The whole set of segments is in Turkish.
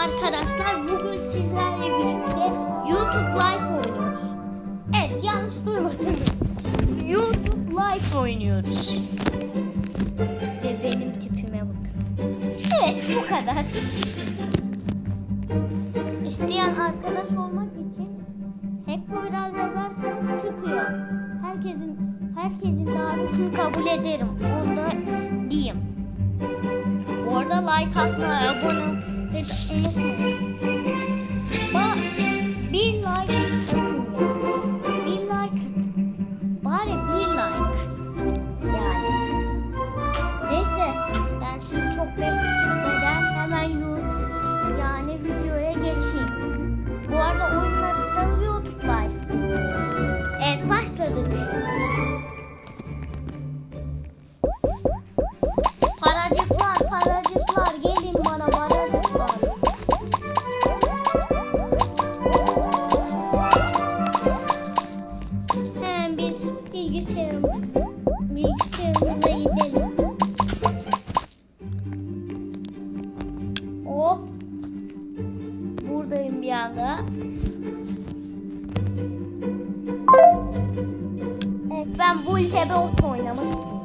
arkadaşlar. Bugün sizlerle birlikte YouTube Live oynuyoruz. Evet yanlış duymadınız. YouTube Live oynuyoruz. Ve benim tipime bakın. Evet bu kadar. İsteyen arkadaş olmak için Hack Poyraz yazarsanız çıkıyor. Herkesin herkesin davetini kabul ederim. Onu da diyeyim. Bu arada like atmayı, Thank you. Bu ülkede oynamak istiyorum.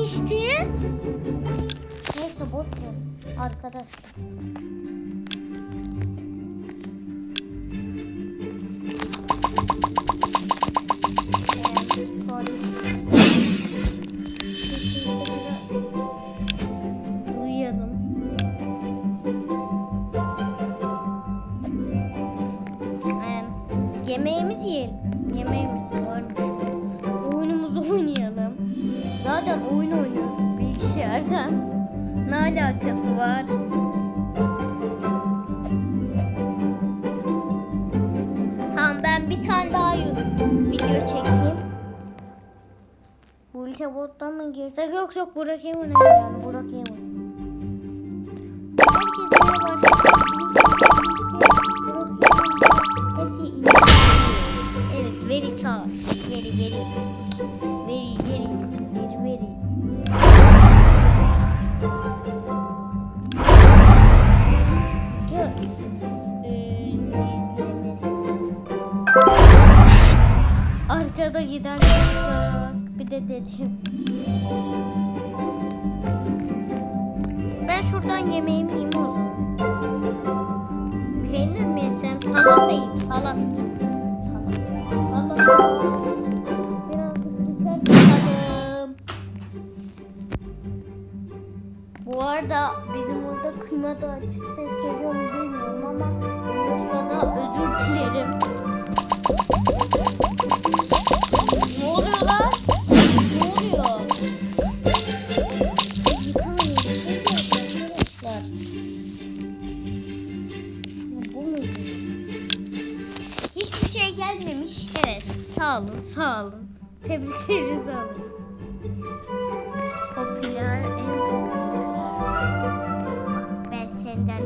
Gelmişti? Neyse boş ver. Arkadaşlar. Yemeğimizi yiyelim. Bir tane daha video çekeyim. Bu ülke mı girsek? Yok yok yani bırakayım onu. Herkese merhaba. Evet Veritas. Veri veri. Veri Arkada giden kızak. Bir de dedim. Ben şuradan yemeğimi yiyeyim o zaman. Peynir mi yesem? Salata yiyeyim. Salat. Salat. Salat. Bu arada bizim orada kıymada açık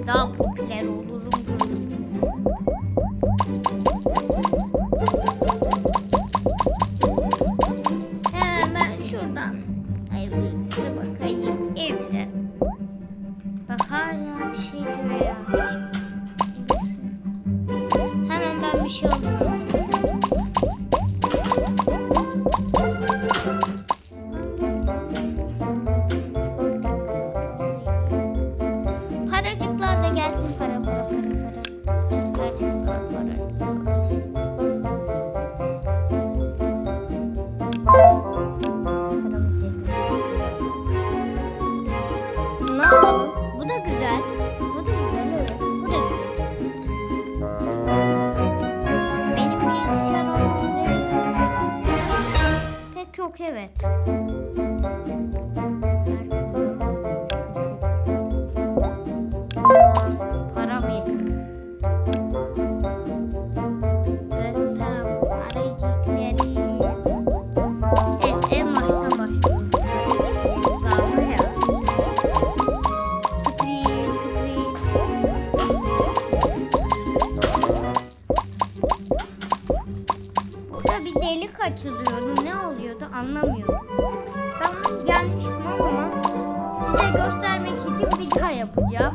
Então, oluyordu anlamıyordum. Ben gelmiştim ama size göstermek için bir daha yapacağım.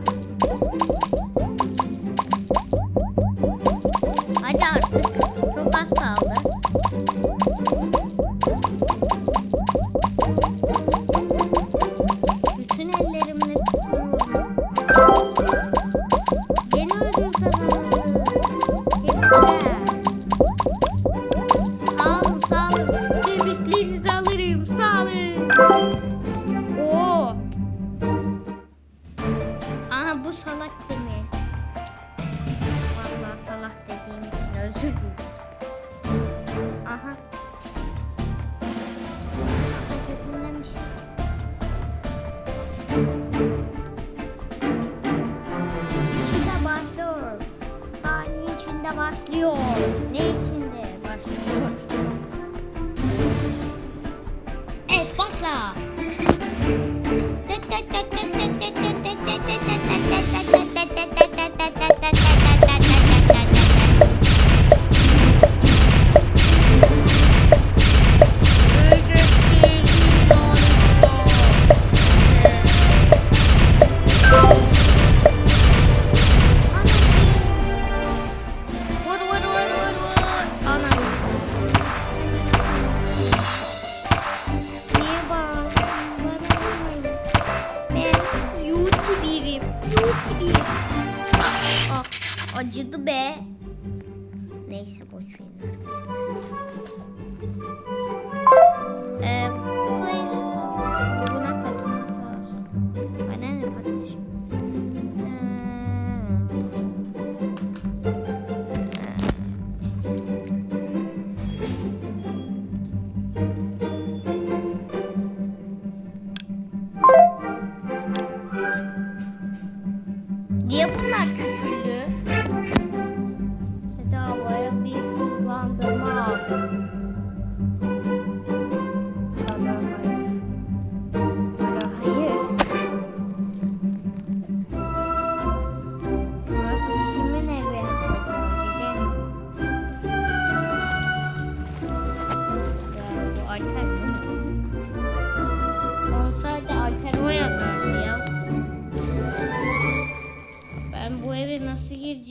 Niye bunlar küçüldü?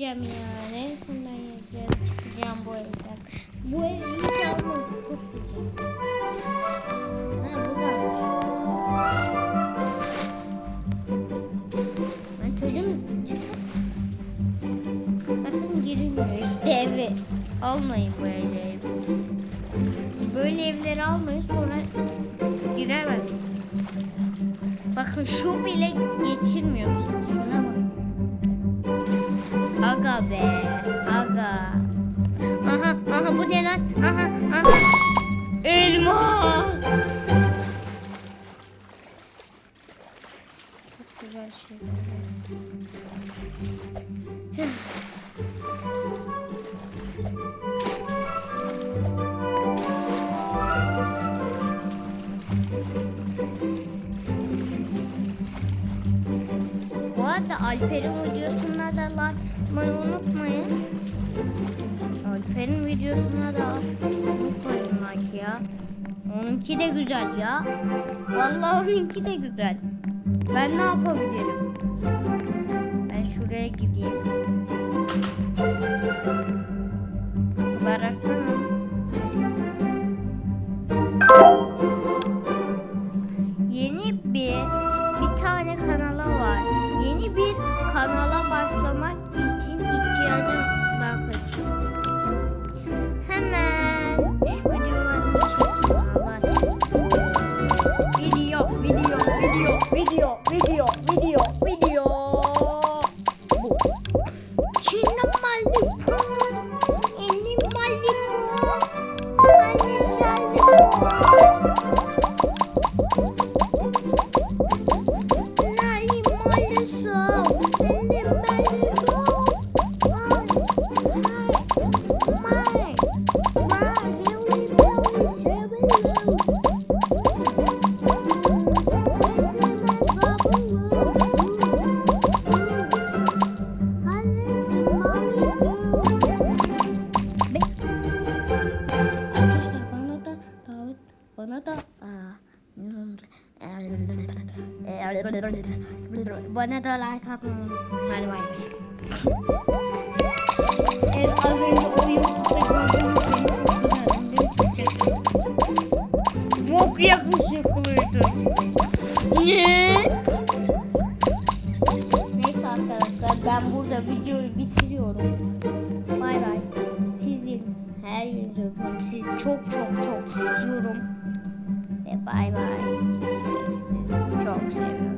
yiyeceğim ya. Neresinden yiyeceğim? Çıkacağım bu evden. Bu ev iyi kalmaz. Çok güzel. Ha bu Ben çocuğum çıkıp bakın girilmiyor. İşte evi. Almayın böyle evi. Böyle evleri almayın sonra giremez. Bakın şu bile geçirmiyor. Bu arada Alper'in videosuna da like unutmayın. Alper'in videosuna da unutmayın like ya. Onunki de güzel ya. Vallahi onunki de güzel. Ben ne yapabilirim? Bana da like unutmayın. Hadi bay bay. Evet az önce? Türkçe? Çok yakışıklıydı. Ne? Neyse arkadaşlar ben burada videoyu bitiriyorum. Bay bay. Sizin her yerinizi öpüyorum. Sizi çok çok çok seviyorum. Ve bay bay. Sizi çok seviyorum.